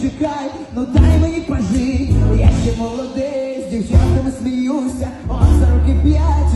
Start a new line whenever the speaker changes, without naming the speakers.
чекай, ну дай мені пожить, я ще молодий, з дівчатами сміюся, о, 45